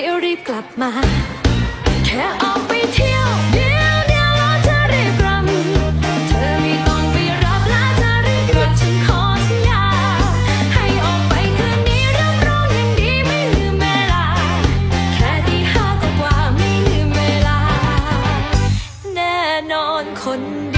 ดี๋ยวรีบกลับมา แค่ออกไปเที่ยว เดียวเดียวแล้วจะรีบกลับเธอไม่ต้องไปรับและจะรีบกลับฉันขอสัญญา ให้ออกไปคืนนี้รับรองอย่างดีไม่ลืมเวลา แค่ที่ห้ากว่าไม่ลืมเวลา แน่นอนคนดี